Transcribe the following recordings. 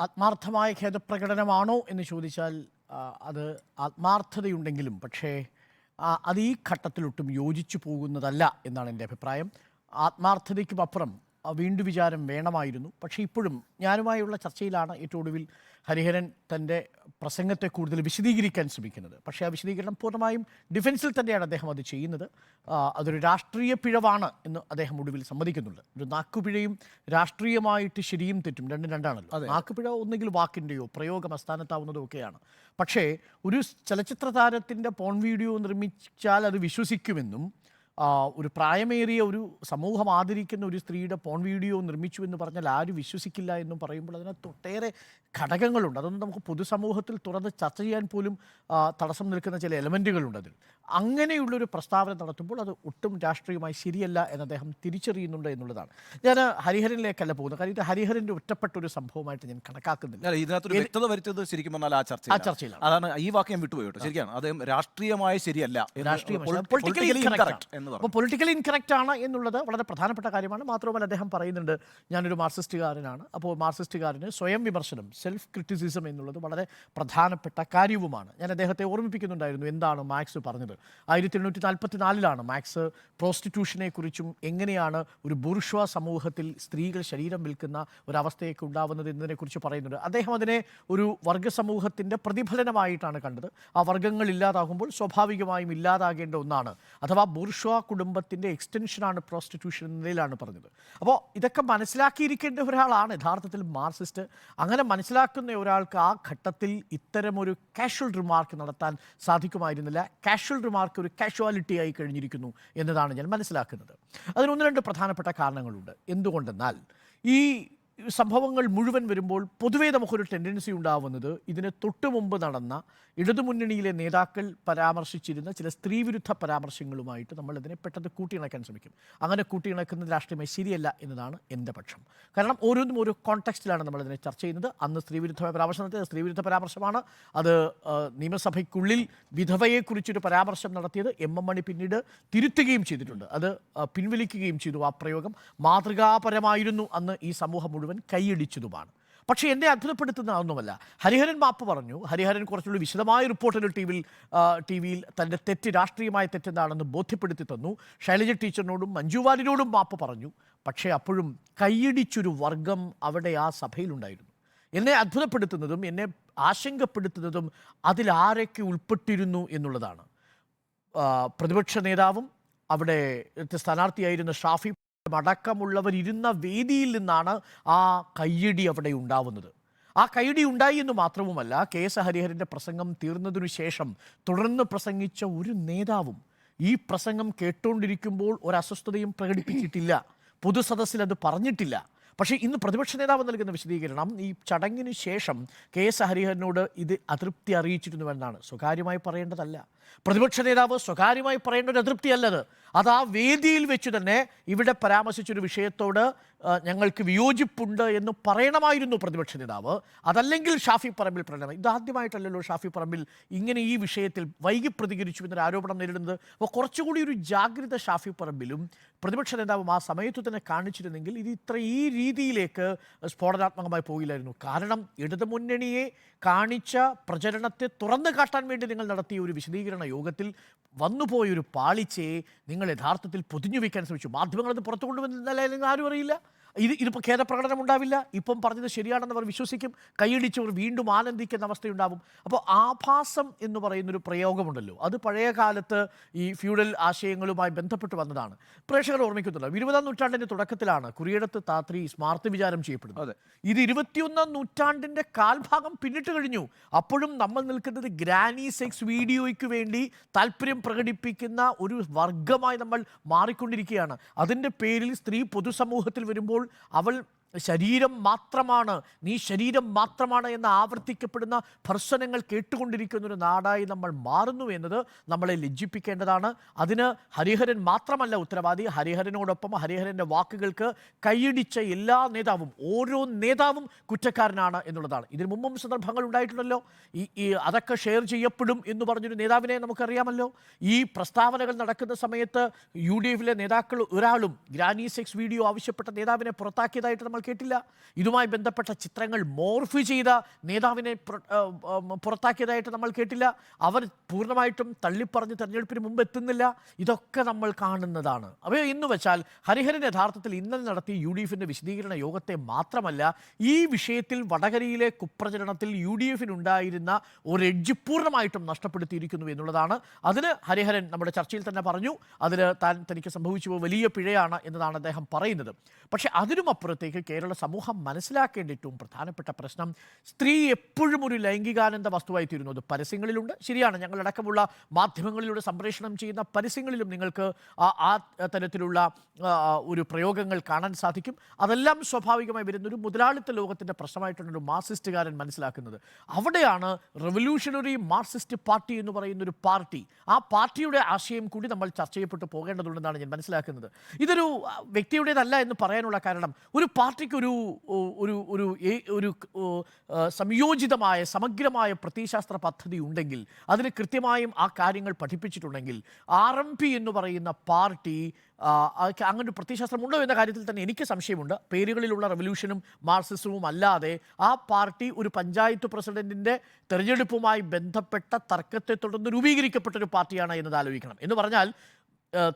ആത്മാർത്ഥമായ ഖേദപ്രകടനമാണോ എന്ന് ചോദിച്ചാൽ അത് ആത്മാർത്ഥതയുണ്ടെങ്കിലും പക്ഷേ അത് ഈ ഘട്ടത്തിലൊട്ടും യോജിച്ചു പോകുന്നതല്ല എന്നാണ് എന്റെ അഭിപ്രായം. ആത്മാർത്ഥതയ്ക്കും അപ്പുറം ആ, വീണ്ടു വിചാരം വേണമായിരുന്നു. പക്ഷേ ഇപ്പോഴും ഞാനുമായുള്ള ചർച്ചയിലാണ് ഏറ്റവും ഒടുവിൽ ഹരിഹരൻ തന്റെ പ്രസംഗത്തെ കൂടുതൽ വിശദീകരിക്കാൻ ശ്രമിക്കുന്നത്. പക്ഷേ ആ വിശദീകരണം പൂർണമായും ഡിഫൻസിൽ തന്നെയാണ് അദ്ദേഹം അത് ചെയ്യുന്നത്. അതൊരു രാഷ്ട്രീയ പിഴവാണ് എന്ന് അദ്ദേഹം ഒടുവിൽ സമ്മതിക്കുന്നുണ്ട്. ഒരു നാക്കുപിഴയും രാഷ്ട്രീയമായിട്ട് ശരിയും തെറ്റും രണ്ടും രണ്ടാണല്ലോ. നാക്കുപിഴ ഒന്നെങ്കിൽ വാക്കിന്റെയോ പ്രയോഗം അസ്ഥാനത്താവുന്നതോ ഒക്കെയാണ്. പക്ഷേ ഒരു ചലച്ചിത്ര താരത്തിന്റെ പോൺ വീഡിയോ നിർമ്മിച്ചാൽ അത് വിശ്വസിക്കുമെന്നും ഒരു പ്രായമേറിയ ഒരു സമൂഹം ആദരിക്കുന്ന ഒരു സ്ത്രീയുടെ പോൺ വീഡിയോ നിർമ്മിച്ചു എന്ന് പറഞ്ഞാൽ ആരും വിശ്വസിക്കില്ല എന്നും പറയുമ്പോൾ അതിനകത്ത് ഒട്ടേറെ ഘടകങ്ങളുണ്ട്. അതൊന്നും നമുക്ക് പൊതുസമൂഹത്തിൽ തുറന്ന് ചർച്ച ചെയ്യാൻ പോലും തടസ്സം നിൽക്കുന്ന ചില എലമെന്റുകളുണ്ട് അതിൽ അങ്ങനെയുള്ളൊരു പ്രസ്താവന നടത്തുമ്പോൾ അത് ഒട്ടും രാഷ്ട്രീയമായി ശരിയല്ല എന്ന് അദ്ദേഹം തിരിച്ചറിയുന്നുണ്ട് എന്നുള്ളതാണ്. ഞാൻ ഹരിഹരനിലേക്കല്ല പോകുന്നത്. കാര്യം ഇത് ഹരിഹരന്റെ ഒറ്റപ്പെട്ട ഒരു സംഭവമായിട്ട് ഞാൻ കണക്കാക്കുന്നില്ല. ഇതിനകത്തൊരു വ്യക്തത വരുത്തത് ശരിക്കും പറഞ്ഞാൽ ആ ചർച്ച ആ ചർച്ചയിലാണ്. അതാണ് ഈ വാക്യം ഞാൻ വിട്ടുപോയി കേട്ടോ. ശരിയാണ്. അദ്ദേഹം രാഷ്ട്രീയമായ ശരിയല്ല അപ്പോൾ പൊളിറ്റിക്കലി ഇൻകറക്റ്റ് ആണ് എന്നുള്ളത് വളരെ പ്രധാനപ്പെട്ട കാര്യമാണ്. മാത്രമല്ല അദ്ദേഹം പറയുന്നുണ്ട് ഞാനൊരു മാർക്സിസ്റ്റുകാരനാണ്. അപ്പോൾ മാർക്സിസ്റ്റുകാരന് സ്വയം വിമർശനം സെൽഫ് ക്രിറ്റിസിസം എന്നുള്ളത് വളരെ പ്രധാനപ്പെട്ട കാര്യവുമാണ്. ഞാൻ അദ്ദേഹത്തെ ഓർമ്മിപ്പിക്കുന്നുണ്ടായിരുന്നു എന്താണ് മാക്സ് പറഞ്ഞത്. ആയിരത്തി എണ്ണൂറ്റി നാൽപ്പത്തി നാലിലാണ് മാക്സ് പ്രോസ്റ്റിറ്റ്യൂഷനെ കുറിച്ചും എങ്ങനെയാണ് ഒരു ബുർഷ്വ സമൂഹത്തിൽ സ്ത്രീകൾ ശരീരം വിൽക്കുന്ന ഒരവസ്ഥയൊക്കെ ഉണ്ടാവുന്നത് എന്നതിനെക്കുറിച്ച് പറയുന്നുണ്ട് അദ്ദേഹം അതിനെ ഒരു വർഗ സമൂഹത്തിന്റെ പ്രതിഫലനമായിട്ടാണ് കണ്ടത്. ആ വർഗങ്ങൾ ഇല്ലാതാകുമ്പോൾ സ്വാഭാവികമായും ഇല്ലാതാകേണ്ട ഒന്നാണ്. അഥവാ ബുർഷ്വ കുടുംബത്തിന്റെ എക്സ്റ്റൻഷനാണ് പ്രോസ്റ്റിറ്റ്യൂഷൻ എന്നതിലാണ് പറഞ്ഞത്. അപ്പോൾ ഇതൊക്കെ മനസ്സിലാക്കിയിരിക്കേണ്ട ഒരാളാണ് യഥാർത്ഥത്തിൽ മാർസിസ്റ്റ് അങ്ങനെ മനസ്സിലാക്കുന്ന ഒരാൾക്ക് ആ ഘട്ടത്തിൽ ഇത്തരമൊരു കാഷ്വൽ റിമാർക്ക് നടത്താൻ സാധിക്കുമായിരുന്നില്ല. കാഷ്വൽ റിമാർക്ക് ഒരു കാഷ്വാലിറ്റി ആയി കഴിഞ്ഞിരിക്കുന്നു എന്നതാണ് ഞാൻ മനസ്സിലാക്കുന്നത്. അതിന് ഒന്ന് രണ്ട് പ്രധാനപ്പെട്ട കാരണങ്ങളുണ്ട്. എന്തുകൊണ്ടെന്നാൽ ഈ സംഭവങ്ങൾ മുഴുവൻ വരുമ്പോൾ പൊതുവേ നമുക്കൊരു ടെൻഡൻസി ഉണ്ടാവുന്നത് ഇതിന് തൊട്ടു മുമ്പ് നടന്ന ഇടതുമുന്നണിയിലെ നേതാക്കൾ പരാമർശിച്ചിരുന്ന ചില സ്ത്രീവിരുദ്ധ പരാമർശങ്ങളുമായിട്ട് നമ്മൾ ഇതിനെ പെട്ടെന്ന് കൂട്ടിയിണക്കാൻ ശ്രമിക്കും. അങ്ങനെ കൂട്ടിയിണക്കുന്നത് രാഷ്ട്രീയമായി ശരിയല്ല എന്നതാണ് എന്റെ പക്ഷം. കാരണം ഓരോന്നും ഓരോ കോൺടെക്സ്റ്റിലാണ് നമ്മളതിനെ ചർച്ച ചെയ്യുന്നത്. അന്ന് സ്ത്രീവിരുദ്ധമായ പരാമർശം നടത്തിയത് സ്ത്രീവിരുദ്ധ പരാമർശമാണ്. അത് നിയമസഭയ്ക്കുള്ളിൽ വിധവയെക്കുറിച്ചൊരു പരാമർശം നടത്തിയത് എം എം മണി പിന്നീട് തിരുത്തുകയും ചെയ്തിട്ടുണ്ട്. അത് പിൻവലിക്കുകയും ചെയ്തു ആ പ്രയോഗം. മാതൃകാപരമായിരുന്നു അന്ന് ഈ സമൂഹം മുഴുവൻ കൈയടിച്ചതുമാണ്. പക്ഷേ എന്നെ അത്ഭുതപ്പെടുത്തുന്ന ഒന്നുമല്ല ഹരിഹരൻ മാപ്പ് പറഞ്ഞു. ഹരിഹരൻ കുറച്ചുകൂടി വിശദമായ റിപ്പോർട്ടുകൾ ടി വിയിൽ ടി വിയിൽ തന്റെ തെറ്റ് രാഷ്ട്രീയമായ തെറ്റെന്താണെന്ന് ബോധ്യപ്പെടുത്തി തന്നു. ശൈലജ ടീച്ചറിനോടും മഞ്ജു വാര്യരോടും മാപ്പ് പറഞ്ഞു. പക്ഷേ അപ്പോഴും കൈയടിച്ചൊരു വർഗം അവിടെ ആ സഭയിലുണ്ടായിരുന്നു. എന്നെ അത്ഭുതപ്പെടുത്തുന്നതും എന്നെ ആശങ്കപ്പെടുത്തുന്നതും അതിലാരൊക്കെ ഉൾപ്പെട്ടിരുന്നു എന്നുള്ളതാണ്. പ്രതിപക്ഷ നേതാവും അവിടെ സ്ഥാനാർത്ഥിയായിരുന്ന ഷാഫി അടക്കമുള്ളവർ ഇരുന്ന വേദിയിൽ നിന്നാണ് ആ കയ്യടി അവിടെ ഉണ്ടാവുന്നത്. ആ കയ്യടി ഉണ്ടായി എന്ന് മാത്രവുമല്ല കെ എസ് ഹരിഹരന്റെ പ്രസംഗം തീർന്നതിനു ശേഷം തുടർന്ന് പ്രസംഗിച്ച ഒരു നേതാവും ഈ പ്രസംഗം കേട്ടുകൊണ്ടിരിക്കുമ്പോൾ ഒരു അസ്വസ്ഥതയും പ്രകടിപ്പിച്ചിട്ടില്ല. പൊതുസദസ്സിൽ അത് പറഞ്ഞിട്ടില്ല. പക്ഷേ ഇന്ന് പ്രതിപക്ഷ നേതാവ് നൽകുന്ന വിശദീകരണം ഈ ചടങ്ങിന് ശേഷം കെ എസ് ഹരിഹരനോട് ഇത് അതൃപ്തി അറിയിച്ചിരുന്നുവെന്നാണ്. സ്വകാര്യമായി പറയേണ്ടതല്ല. പ്രതിപക്ഷ നേതാവ് സ്വകാര്യമായി പറയേണ്ട ഒരു അതൃപ്തിയല്ലത്. അത് ആ വേദിയിൽ വെച്ച് തന്നെ ഇവിടെ പരാമർശിച്ചൊരു വിഷയത്തോട് ഞങ്ങൾക്ക് വിയോജിപ്പുണ്ട് എന്ന് പറയണമായിരുന്നു പ്രതിപക്ഷ നേതാവ്. അതല്ലെങ്കിൽ ഷാഫി പറമ്പിൽ പറയണം ഇതാദ്യമായിട്ടല്ലല്ലോ ഷാഫി പറമ്പിൽ ഇങ്ങനെ ഈ വിഷയത്തിൽ വൈകി പ്രതികരിച്ചു എന്നൊരു ആരോപണം നേരിടുന്നത്. അപ്പോൾ കുറച്ചുകൂടി ഒരു ജാഗ്രത ഷാഫി പറമ്പിലും പ്രതിപക്ഷ നേതാവും ആ സമയത്ത് തന്നെ കാണിച്ചിരുന്നെങ്കിൽ ഇത് ഇത്ര ഈ രീതിയിലേക്ക് സ്ഫോടനാത്മകമായി പോയില്ലായിരുന്നു. കാരണം ഇടതുമുന്നണിയെ കാണിച്ച പ്രചരണത്തെ തുറന്നു കാട്ടാൻ വേണ്ടി നിങ്ങൾ നടത്തിയ ഒരു വിശദീകരണ യോഗത്തിൽ വന്നുപോയൊരു പാളിച്ചയെ നിങ്ങൾ യഥാർത്ഥത്തിൽ പൊതിഞ്ഞു വയ്ക്കാൻ ശ്രമിച്ചു. മാധ്യമങ്ങളത് പുറത്തു കൊണ്ടുവന്നില്ല ആരും അറിയില്ല. ഇത് ഇതിപ്പോൾ ഖേദപ്രകടനം ഉണ്ടാവില്ല ഇപ്പം പറഞ്ഞത് ശരിയാണെന്ന് അവർ വിശ്വസിക്കും. കൈയടിച്ചവർ വീണ്ടും ആനന്ദിക്കുന്ന അവസ്ഥയുണ്ടാവും. അപ്പോൾ ആഭാസം എന്ന് പറയുന്നൊരു പ്രയോഗമുണ്ടല്ലോ. അത് പഴയ കാലത്ത് ഈ ഫ്യൂഡൽ ആശയങ്ങളുമായി ബന്ധപ്പെട്ട് വന്നതാണ്. പ്രേക്ഷകർ ഓർമ്മിക്കുന്നുണ്ടോ? ഇരുപതാം നൂറ്റാണ്ടിന്റെ തുടക്കത്തിലാണ് കുറിയിടത്ത് താത്രി സ്മാർത്ത് വിചാരം ചെയ്യപ്പെടുന്നത്. അതെ. ഇത് ഇരുപത്തിയൊന്നാം നൂറ്റാണ്ടിന്റെ കാൽഭാഗം പിന്നിട്ട് കഴിഞ്ഞു. അപ്പോഴും നമ്മൾ നിൽക്കുന്നത് ഗ്രാനി സെക്സ് വീഡിയോയ്ക്ക് വേണ്ടി താല്പര്യം പ്രകടിപ്പിക്കുന്ന ഒരു വർഗമായി നമ്മൾ മാറിക്കൊണ്ടിരിക്കുകയാണ്. അതിന്റെ പേരിൽ സ്ത്രീ പൊതുസമൂഹത്തിൽ വരുമ്പോൾ അവൾ ശരീരം മാത്രമാണ് നീ ശരീരം മാത്രമാണ് എന്ന് ആവർത്തിക്കപ്പെടുന്ന ഭർസനങ്ങൾ കേട്ടുകൊണ്ടിരിക്കുന്ന ഒരു നാടായി നമ്മൾ മാറുന്നു എന്നത് നമ്മളെ ലജ്ജിപ്പിക്കേണ്ടതാണ്. അതിന് ഹരിഹരൻ മാത്രമല്ല ഉത്തരവാദി. ഹരിഹരനോടൊപ്പം ഹരിഹരന്റെ വാക്കുകൾക്ക് കൈയടിച്ച എല്ലാ നേതാവും ഓരോ നേതാവും കുറ്റക്കാരനാണ് എന്നുള്ളതാണ്. ഇതിന് മുമ്പും സന്ദർഭങ്ങൾ ഉണ്ടായിട്ടുണ്ടല്ലോ. ഈ ഈ അതൊക്കെ ഷെയർ ചെയ്യപ്പെടും എന്ന് പറഞ്ഞൊരു നേതാവിനെ നമുക്കറിയാമല്ലോ. ഈ പ്രസ്താവനകൾ നടക്കുന്ന സമയത്ത് യു ഡി എഫിലെ നേതാക്കൾ ഒരാളും ഗ്രാനി സെക്സ് വീഡിയോ ആവശ്യപ്പെട്ട നേതാവിനെ പുറത്താക്കിയതായിട്ട് നമ്മൾ കേട്ടില്ല. ഇതുമായി ബന്ധപ്പെട്ട ചിത്രങ്ങൾ മോർഫ് ചെയ്ത നേതാവിനെ പുറത്താക്കിയതായിട്ട് നമ്മൾ കേട്ടില്ല. അവർ പൂർണമായിട്ടും തള്ളിപ്പറഞ്ഞ് തെരഞ്ഞെടുപ്പിന് മുമ്പ് എത്തുന്നില്ല. ഇതൊക്കെ നമ്മൾ കാണുന്നതാണ്. അപ്പോൾ എന്ന് വെച്ചാൽ ഹരിഹരൻ യഥാർത്ഥത്തിൽ ഇന്നലെ നടത്തിയ യു ഡി എഫിന്റെ വിശദീകരണ യോഗത്തെ മാത്രമല്ല ഈ വിഷയത്തിൽ വടകരയിലെ കുപ്രചരണത്തിൽ യു ഡി എഫിനുണ്ടായിരുന്ന ഒരു എഡ്ജ് പൂർണമായിട്ടും നഷ്ടപ്പെടുത്തിയിരിക്കുന്നു എന്നുള്ളതാണ്. അതിന് ഹരിഹരൻ നമ്മുടെ ചർച്ചയിൽ തന്നെ പറഞ്ഞു അതിൽ താൻ തനിക്ക് സംഭവിച്ചു വലിയ പിഴയാണ് എന്നതാണ് അദ്ദേഹം പറയുന്നത്. പക്ഷേ അതിനും അപ്പുറത്തേക്ക് കേരള സമൂഹം മനസ്സിലാക്കേണ്ട ഏറ്റവും പ്രധാനപ്പെട്ട പ്രശ്നം സ്ത്രീ എപ്പോഴും ഒരു ലൈംഗികാനന്ദ വസ്തുവായി തീരുന്നു അത് പരസ്യങ്ങളിലുണ്ട്. ശരിയാണ്. ഞങ്ങളടക്കമുള്ള മാധ്യമങ്ങളിലൂടെ സംപ്രേഷണം ചെയ്യുന്ന പരസ്യങ്ങളിലും നിങ്ങൾക്ക് ആ തരത്തിലുള്ള ഒരു പ്രയോഗങ്ങൾ കാണാൻ സാധിക്കും. അതെല്ലാം സ്വാഭാവികമായി വരുന്ന ഒരു മുതലാളിത്ത ലോകത്തിന്റെ പ്രശ്നമായിട്ടാണ് ഒരു മാർസിസ്റ്റുകാരൻ മനസ്സിലാക്കുന്നത്. അവിടെയാണ് റെവല്യൂഷണറി മാർസിസ്റ്റ് പാർട്ടി എന്ന് പറയുന്ന ഒരു പാർട്ടി. ആ പാർട്ടിയുടെ ആശയം കൂടി നമ്മൾ ചർച്ച ചെയ്യപ്പെട്ടു പോകേണ്ടതുണ്ടെന്നാണ് ഞാൻ മനസ്സിലാക്കുന്നത്. ഇതൊരു വ്യക്തിയുടേതല്ല എന്ന് പറയാനുള്ള കാരണം ഒരു പാർട്ടിക്ക് ഒരു ഒരു ഒരു ഒരു സംയോജിതമായ സമഗ്രമായ പ്രത്യയശാസ്ത്ര പദ്ധതി ഉണ്ടെങ്കിൽ അതിന് കൃത്യമായും ആ കാര്യങ്ങൾ പഠിപ്പിച്ചിട്ടുണ്ടെങ്കിൽ ആർ എം പി എന്ന് പറയുന്ന പാർട്ടി അങ്ങനെ ഒരു പ്രത്യശാസ്ത്രമുണ്ടോ എന്ന കാര്യത്തിൽ തന്നെ എനിക്ക് സംശയമുണ്ട്. പേരുകളിലുള്ള റെവല്യൂഷനും മാർസിസവും അല്ലാതെ ആ പാർട്ടി ഒരു പഞ്ചായത്ത് പ്രസിഡന്റിന്റെ തെരഞ്ഞെടുപ്പുമായി ബന്ധപ്പെട്ട തർക്കത്തെ തുടർന്ന് രൂപീകരിക്കപ്പെട്ട ഒരു പാർട്ടിയാണ് എന്നത് ആലോചിക്കണം. എന്ന് പറഞ്ഞാൽ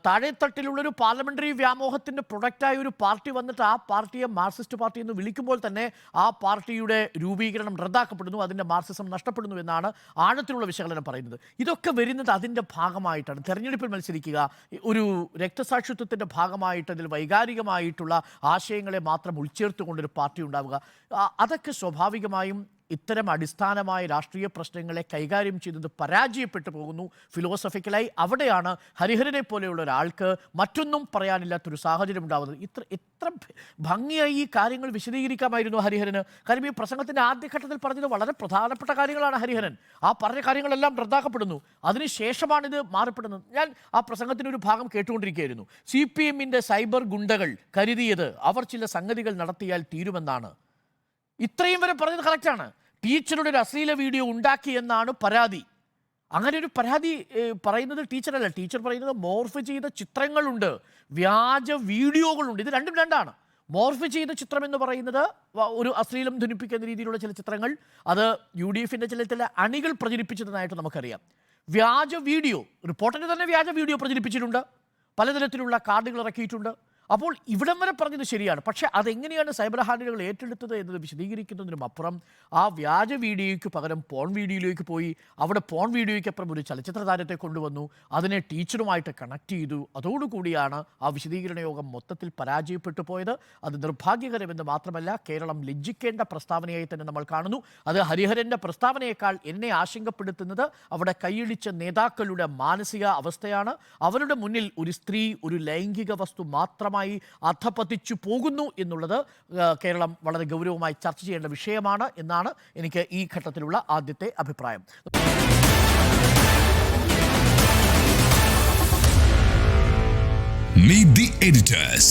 താഴെത്തട്ടിലുള്ളൊരു പാർലമെന്ററി വ്യാമോഹത്തിന്റെ പ്രൊഡക്റ്റായ ഒരു പാർട്ടി വന്നിട്ട് ആ പാർട്ടിയെ മാർക്സിസ്റ്റ് പാർട്ടി എന്ന് വിളിക്കുമ്പോൾ തന്നെ ആ പാർട്ടിയുടെ രൂപീകരണം റദ്ദാക്കപ്പെടുന്നു അതിന്റെ മാർക്സിസം നഷ്ടപ്പെടുന്നു എന്നാണ് ആഴത്തിലുള്ള വിശകലനം പറയുന്നത്. ഇതൊക്കെ വരുന്നത് അതിന്റെ ഭാഗമായിട്ടാണ്. തെരഞ്ഞെടുപ്പിൽ മത്സരിക്കുക ഒരു രക്തസാക്ഷിത്വത്തിന്റെ ഭാഗമായിട്ട് അതിൽ വൈകാരികമായിട്ടുള്ള ആശയങ്ങളെ മാത്രം ഉൾച്ചേർത്തുകൊണ്ടൊരു പാർട്ടി ഉണ്ടാവുക അതൊക്കെ സ്വാഭാവികമായും ഇത്തരം അടിസ്ഥാനമായ രാഷ്ട്രീയ പ്രശ്നങ്ങളെ കൈകാര്യം ചെയ്തത് പരാജയപ്പെട്ടു പോകുന്നു. ഫിലോസഫിക്കലായി അവിടെയാണ് ഹരിഹരനെ പോലെയുള്ള ഒരാൾക്ക് മറ്റൊന്നും പറയാനില്ലാത്തൊരു സാഹചര്യം ഉണ്ടാകുന്നത് ഇത്ര എത്ര ഭംഗിയായി ഈ കാര്യങ്ങൾ വിശദീകരിക്കാമായിരുന്നു ഹരിഹരന്. കാര്യം ഈ പ്രസംഗത്തിന്റെ ആദ്യഘട്ടത്തിൽ പറഞ്ഞത് വളരെ പ്രധാനപ്പെട്ട കാര്യങ്ങളാണ് ഹരിഹരൻ. ആ പറഞ്ഞ കാര്യങ്ങളെല്ലാം റദ്ദാക്കപ്പെടുന്നു. അതിനുശേഷമാണ് ഇത് മാറപ്പെടുന്നത്. ഞാൻ ആ പ്രസംഗത്തിന്റെ ഒരു ഭാഗം കേട്ടുകൊണ്ടിരിക്കുകയായിരുന്നു. സി പി എമ്മിന്റെ സൈബർ ഗുണ്ടകൾ കരുതിയത് അവർ ചില സംഗതികൾ നടത്തിയാൽ തീരുമെന്നാണ്. ഇത്രയും വരെ പറഞ്ഞത് കറക്റ്റാണ് ടീച്ചറുടെ ഒരു അശ്ലീല വീഡിയോ ഉണ്ടാക്കി എന്നാണ് പരാതി. അങ്ങനെ ഒരു പരാതി പറയുന്നത് ടീച്ചറല്ല. ടീച്ചർ പറയുന്നത് മോർഫ് ചെയ്ത ചിത്രങ്ങളുണ്ട്. വ്യാജ വീഡിയോകളുണ്ട്. ഇത് രണ്ടും രണ്ടാണ്. മോർഫ് ചെയ്ത ചിത്രം എന്ന് പറയുന്നത് ഒരു അശ്ലീലം ധനിപ്പിക്കുന്ന രീതിയിലുള്ള ചില ചിത്രങ്ങൾ. അത് യു ഡി എഫിന്റെ ചില ചില അണികൾ പ്രചരിപ്പിച്ചതായിട്ട് നമുക്കറിയാം. വ്യാജ വീഡിയോ. റിപ്പോർട്ടറിന് തന്നെ വ്യാജ വീഡിയോ പ്രചരിപ്പിച്ചിട്ടുണ്ട്. പലതരത്തിലുള്ള കാർഡുകൾ ഇറക്കിയിട്ടുണ്ട്. അപ്പോൾ ഇവിടം വരെ പറഞ്ഞത് ശരിയാണ്. പക്ഷേ അതെങ്ങനെയാണ് സൈബർ ഹാൻഡിലുകൾ ഏറ്റെടുത്തത് എന്നത് വിശദീകരിക്കുന്നതിനും അപ്പുറം ആ വ്യാജ വീഡിയോയ്ക്ക് പകരം പോൺ വീഡിയോയിലേക്ക് പോയി അവിടെ പോൺ വീഡിയോയ്ക്ക് അപ്പുറം ഒരു ചലച്ചിത്ര താരത്തെ കൊണ്ടുവന്നു. അതിനെ ടീച്ചറുമായിട്ട് കണക്ട് ചെയ്തു. അതോടുകൂടിയാണ് ആ വിശദീകരണ യോഗം മൊത്തത്തിൽ പരാജയപ്പെട്ടു പോയത്. അത് നിർഭാഗ്യകരമെന്ന് മാത്രമല്ല കേരളം ലജ്ജിക്കേണ്ട പ്രസ്താവനയായി തന്നെ നമ്മൾ കാണുന്നു. അത് ഹരിഹരന്റെ പ്രസ്താവനയേക്കാൾ എന്നെ ആശങ്കപ്പെടുത്തുന്നത് അവിടെ കൈയിടിച്ച നേതാക്കളുടെ മാനസിക അവസ്ഥയാണ് അവരുടെ മുന്നിൽ ഒരു സ്ത്രീ ഒരു ലൈംഗിക വസ്തു മാത്രമായി അധപതിച്ചു പോകുന്നു എന്നുള്ളത് കേരളം വളരെ ഗൗരവമായി ചർച്ച ചെയ്യേണ്ട വിഷയമാണ് എന്നാണ് എനിക്ക് ഈ ഘട്ടത്തിലുള്ള ആദ്യത്തെ അഭിപ്രായം Meet the editors.